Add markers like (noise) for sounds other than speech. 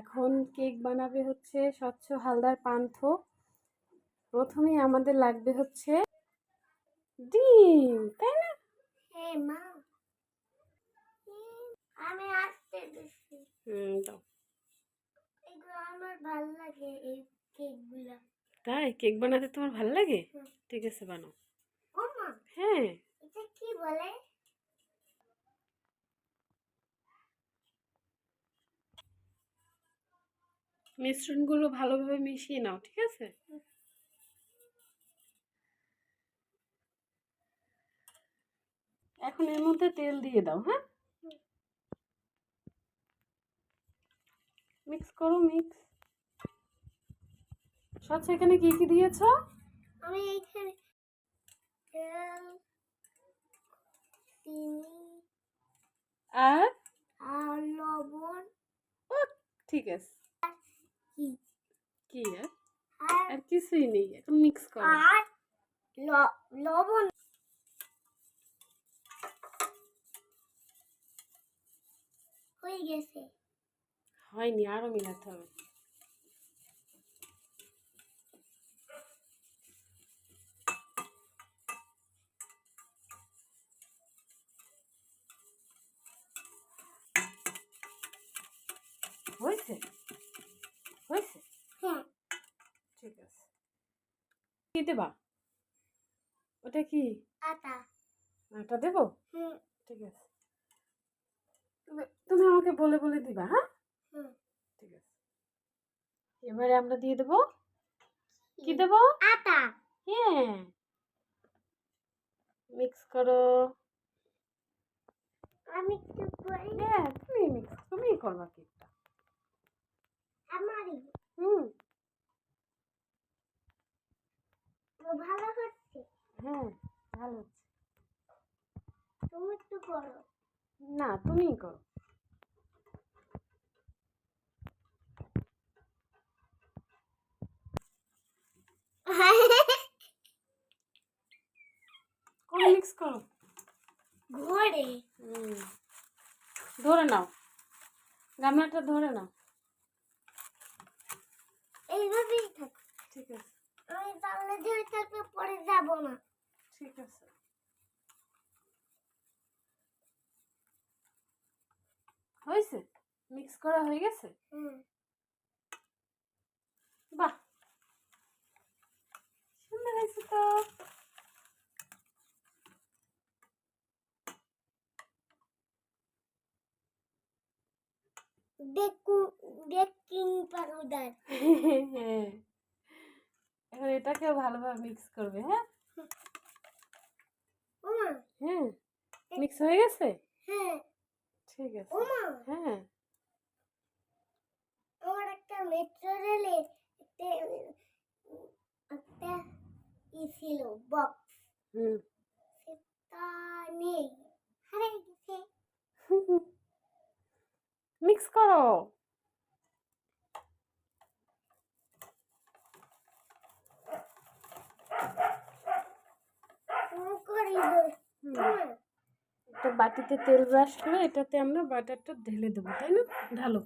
এখন কেক বানাবে হচ্ছে স্বচ্ছ হালদার পান্থ। প্রথমে আমাদের লাগবে হচ্ছে ডিম তাই না? মা আমি আসতে দিচ্ছি। হুম দাও। এগুলো আমার ভালো লাগে এই কেকগুলো। তাই? কেক বানাতে তোমার ভালো লাগে? ঠিক আছে বানাও। হ্যাঁ। এটা কি বলে? মিশ্রণগুলো ভালোভাবে মিশিয়ে নাও ঠিক আছে? এখন এর মধ্যে তেল দিয়ে দাও হ্যাঁ? মিক্স করো মিক্স। সব এখানে কি কি দিয়েছ? আমি এইখানে তেল চিনি আর? আর লবণ। ও ঠিক আছে। কি? কি আর আর আর কিছুই নেই এখন মিক্স করো। আর লবণ। হয়ে গেছে। হয়নি আরও মিলাতে হবে। হয়েছে? হয়েছে? হ্যাঁ। ঠিক আছে। কি দেবা? ওটা কি? আটা। আটা দেবো? হুম। ঠিক আছে। তুমি- তুমি আমাকে বলে বলে দিবা হ্যাঁ? হুম। ঠিক আছে। এবারে আমরা দিয়ে দেবো। কি? দেবো? আটা। হ্যাঁ। মিক্স করো। আমি হ্যাঁ তুমি মিক্স তুমি করবা কেকটা আমারই হুম তো ভালো হচ্ছে? হ্যাঁ ভালো হচ্ছে। তুমি একটু করো। না তুমিই করো। করো মিক্স করো? ঘরে। হুম ধরে নাও। গামলাটা ধরে নাও। এইভাবেই থাকো। ঠিক আছে। ধরে থাকলে পরে যাব না। ঠিক আছে। হয়েছে? মিক্স করা হয়ে গেছে? বাহ! সুন্দর হয়েছে তো। বেকু বেকিং পাউডার। (laughs) হ্যাঁ। এখন এটাকেও ভালোভাবে মিক্স করবে হ্যাঁ? ওমা। হ্যাঁ মিক্স হয়ে গেছে? হ্যাঁ। ঠিক আছে। ওমা। হ্যাঁ। আমার একটা মেট্রো রেলে একটা একটা ই ছিল বক্স হুম। সেটা নেই। হারিয়ে গেছে। মিক্স করো তুমি করি দে হুম। ওমা একটা বাটিতে তেল ব্রাশ করে এটাতে আমরা বাটারটা ঢেলে দেবো তাই না? ঢালো।